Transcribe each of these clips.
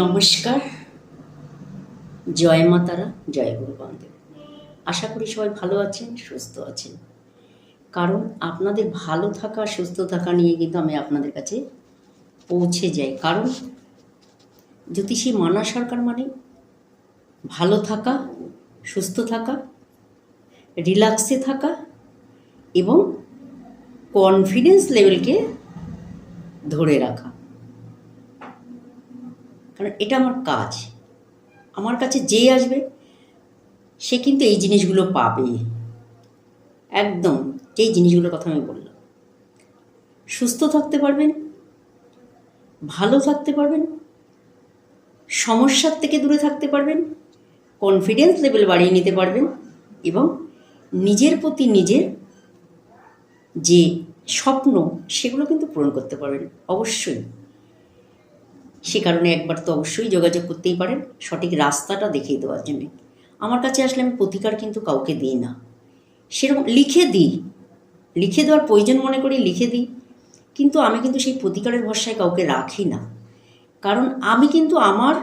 নমস্কার। জয় মাতারা জয় গুরু বান্ধব আশা করি সবাই ভালো আছেন, সুস্থ আছেন। কারণ আপনাদের ভালো থাকা, সুস্থ থাকা নিয়ে কিন্তু আমি আপনাদের কাছে পৌঁছে যাই। কারণ জ্যোতিষী মানা সরকার মানে ভালো থাকা, সুস্থ থাকা, রিল্যাক্সে থাকা এবং কনফিডেন্স লেভেলকে ধরে রাখা। কারণ এটা আমার কাজ। আমার কাছে যে আসবে, সে কিন্তু এই জিনিসগুলো পাবে। একদম, যেই জিনিসগুলোর কথা আমি বললাম। সুস্থ থাকতে পারবেন, ভালো থাকতে পারবেন, সমস্যার থেকে দূরে থাকতে পারবেন কনফিডেন্স লেভেল বাড়িয়ে নিতে পারবেন এবং নিজের প্রতি নিজের যে স্বপ্ন, সেগুলো কিন্তু পূরণ করতে পারবেন, অবশ্যই। সে কারণে একবার তো অবশ্যই যোগাযোগ করতেই পারেন। সঠিক রাস্তাটা দেখিয়ে দেওয়ার জন্যে। আমার কাছে আসলে আমি প্রতিকার কিন্তু কাউকে দিই না। সেরকম লিখে দিই। লিখে দেওয়ার প্রয়োজন মনে করি, লিখে দিই। কিন্তু আমি কিন্তু সেই প্রতিকারের ভরসায় কাউকে রাখি না। কারণ আমি কিন্তু আমার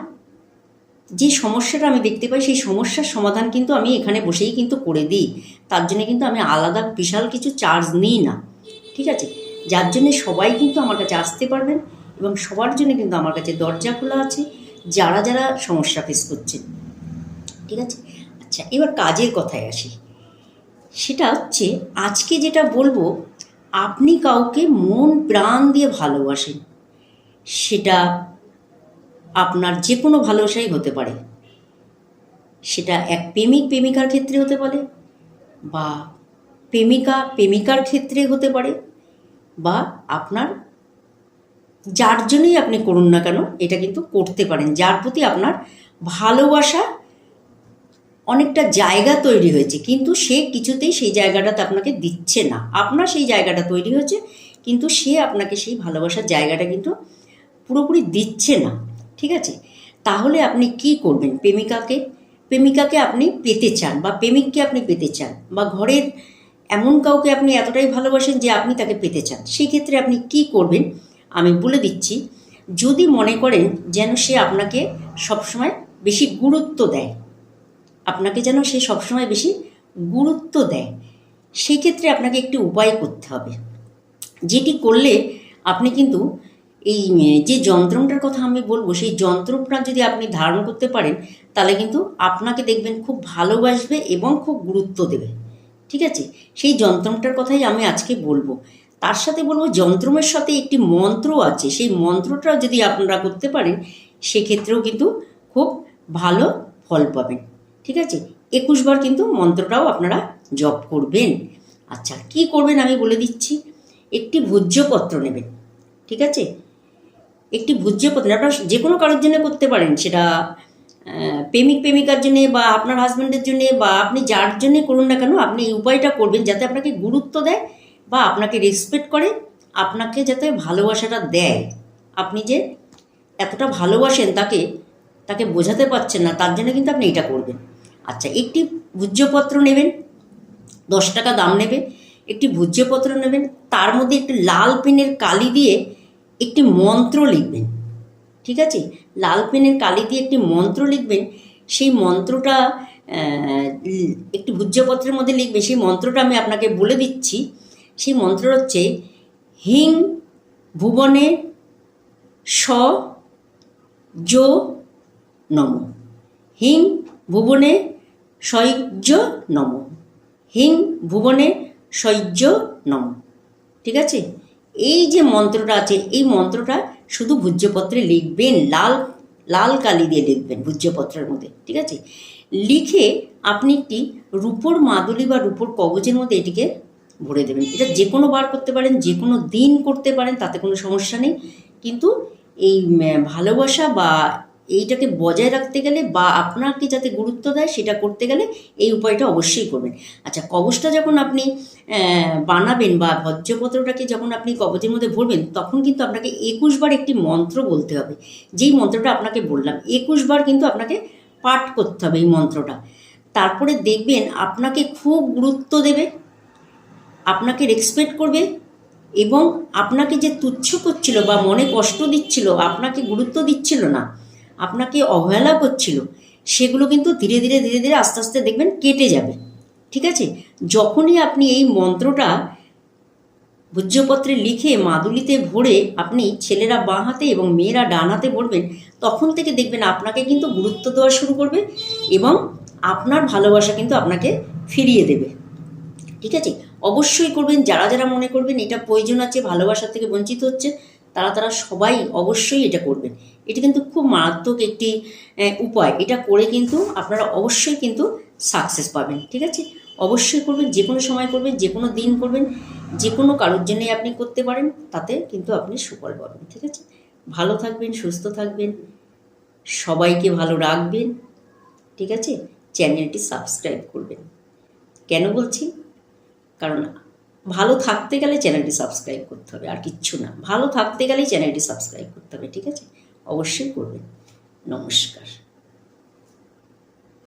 যে সমস্যাটা আমি দেখতে পাই, সেই সমস্যার সমাধান কিন্তু আমি এখানে বসেই কিন্তু করে দিই। তার জন্য কিন্তু আমি আলাদা বিশাল কিছু চার্জ নিই না। ঠিক আছে? যার জন্যে সবাই কিন্তু আমার কাছে আসতে পারবেন। এবং সবার জন্য কিন্তু আমার কাছে দরজা খোলা আছে, যারা যারা সমস্যা ফেস করছেন ঠিক আছে? আচ্ছা এবার কাজের কথায় আসি। সেটা হচ্ছে, আজকে যেটা বলব, আপনি কাউকে মন, প্রাণ দিয়ে ভালোবাসেন। সেটা আপনার যে কোনো ভালোবাসাই হতে পারে। সেটা এক প্রেমিক, প্রেমিকার ক্ষেত্রে হতে পারে বা প্রেমিকা, প্রেমিকার ক্ষেত্রে হতে পারে বা আপনার যার জন্যই আপনি করুন না কেন, এটা কিন্তু করতে পারেন। যার প্রতি আপনার ভালোবাসা অনেকটা জায়গা তৈরি হয়েছে, কিন্তু সে কিছুতেই সেই জায়গাটাতে আপনাকে দিচ্ছে না। আপনার সেই জায়গাটা তৈরি হয়েছে, কিন্তু সে আপনাকে সেই ভালোবাসার জায়গাটা কিন্তু পুরোপুরি দিচ্ছে না। ঠিক আছে? তাহলে আপনি কি করবেন? প্রেমিকাকে প্রেমিকাকে আপনি পেতে চান বা প্রেমিককে আপনি পেতে চান বা ঘরের এমন কাউকে আপনি এতটাই ভালোবাসেন যে আপনি তাকে পেতে চান, সেই ক্ষেত্রে আপনি কি করবেন? আমি বলে দিচ্ছি, যদি মনে করেন যেন সে আপনাকে সবসময় বেশি গুরুত্ব দেয়, আপনাকে যেন সে সবসময় বেশি গুরুত্ব দেয় সেই ক্ষেত্রে আপনাকে একটি উপায় করতে হবে। যেটি করলে আপনি কিন্তু এই, যে যন্ত্রটার কথা আমি বলব, সেই যন্ত্রটা যদি আপনি ধারণ করতে পারেন, তাহলে কিন্তু আপনাকে দেখবেন খুব ভালোবাসবে এবং খুব গুরুত্ব দেবে। ঠিক আছে? সেই যন্ত্রটার কথাই আমি আজকে বলব। তার সাথে বলব যন্ত্রমের সাথে একটি মন্ত্র আছে। সেই মন্ত্রটা যদি আপনারা করতে পারেন, সেক্ষেত্রেও কিন্তু খুব ভালো ফল পাবেন। ঠিক আছে? একুশ বার কিন্তু মন্ত্রটাও আপনারা জপ করবেন। আচ্ছা কি করবেন আমি বলে দিচ্ছি। একটি ভোজ্যপত্র নেবেন। ঠিক আছে? একটি ভোজ্যপত্র আপনারা যে কোনো কারোর জন্য করতে পারেন। সেটা প্রেমিক, প্রেমিকার জন্যে বা আপনার হাজব্যান্ডের জন্যে বা আপনি যার জন্যে করুন না কেন, আপনি এই উপায়টা করবেন যাতে আপনাকে গুরুত্ব দেয় বা আপনাকে রেসপেক্ট করে, আপনাকে যাতে ভালোবাসাটা দেয়। আপনি যে এতটা ভালোবাসেন তাকে তাকে বোঝাতে পারছেন না, তার জন্য কিন্তু আপনি এটা করবেন। আচ্ছা একটি ভোজ্যপত্র নেবেন, দশ টাকা দাম নেবে। একটি ভোজ্যপত্র নেবেন, তার মধ্যে একটি লাল পেনের কালি দিয়ে একটি মন্ত্র লিখবেন। ঠিক আছে? লাল পেনের কালি দিয়ে একটি মন্ত্র লিখবেন। সেই মন্ত্রটা একটি ভোজ্যপত্রের মধ্যে লিখবে সেই মন্ত্রটা আমি আপনাকে বলে দিচ্ছি। সেই মন্ত্র হচ্ছে, হিং ভুবনে স যো নম। হিং ভুবনে সৈর্য নম। হিং ভুবনে সৈর্য নম। ঠিক আছে? এই যে মন্ত্রটা আছে, এই মন্ত্রটা শুধু ভূজ্যপত্রে লিখবেন, লাল লাল কালি দিয়ে লিখবেন ভূজ্যপত্রের মধ্যে। ঠিক আছে? লিখে আপনি একটি রূপোর মাদুলি বা রূপোর কবজের মধ্যে এটিকে ভরে দেবেন। এটা যে কোনো বার করতে পারেন যে কোনো দিন করতে পারেন, তাতে কোনো সমস্যা নেই। কিন্তু এই ভালোবাসা বা এইটাকে বজায় রাখতে গেলে বা আপনাকে যাতে গুরুত্ব দেয় সেটা করতে গেলে এই উপায়টা অবশ্যই করবেন। আচ্ছা কবচটা যখন আপনি বানাবেন বা ভজ্রপত্রটাকে যখন আপনি কবচের মধ্যে ভরবেন, তখন কিন্তু আপনাকে একুশ বার একটি মন্ত্র বলতে হবে। যেই মন্ত্রটা আপনাকে বললাম, একুশ বার কিন্তু আপনাকে পাঠ করতে হবে এই মন্ত্রটা। তারপরে দেখবেন আপনাকে খুব গুরুত্ব দেবে। আপনাকে রেসপেক্ট করবে এবং আপনাকে যে তুচ্ছ করছিল বা মনে কষ্ট দিচ্ছিল, আপনাকে গুরুত্ব দিচ্ছিল না, আপনাকে অবহেলা করছিল, সেগুলো কিন্তু ধীরে ধীরে ধীরে ধীরে আস্তে আস্তে দেখবেন কেটে যাবে। ঠিক আছে? যখনই আপনি এই মন্ত্রটা ভোজ্যপত্রে লিখে মাদুলিতে ভরে আপনি ছেলেরা বাঁ হাতে এবং মেয়েরা ডান হাতে ভরবেন, তখন থেকে দেখবেন আপনাকে কিন্তু গুরুত্ব দেওয়া শুরু করবে এবং আপনার ভালোবাসা কিন্তু আপনাকে ফিরিয়ে দেবে। ঠিক আছে? অবশ্যই করবেন, যারা যারা মনে করবেন এটা প্রয়োজন আছে, ভালোবাসা থেকে বঞ্চিত হচ্ছে, তারা তারা সবাই অবশ্যই এটা করবেন। এটা কিন্তু খুব মারাত্মক একটি উপায়। এটা করে কিন্তু আপনারা অবশ্যই কিন্তু সাকসেস পাবেন, ঠিক আছে? অবশ্যই করবেন যে কোনো সময় করবেন যে কোনো দিন করবেন যে কোনো কারোর জন্যই আপনি করতে পারেন, তাতে কিন্তু আপনি সুফল পাবেন, ঠিক আছে? ভালো থাকবেন, সুস্থ থাকবেন, সবাইকে ভালো রাখবেন, ঠিক আছে? চ্যানেলটি সাবস্ক্রাইব করবেন। কেন বলছি? কারণ ভালো থাকতে গেলে চ্যানেলটি সাবস্ক্রাইব করতে হবে, আর কিচ্ছু না। ভালো থাকতে গেলেই চ্যানেলটি সাবস্ক্রাইব করতে হবে, ঠিক আছে? অবশ্যই করবেন। নমস্কার।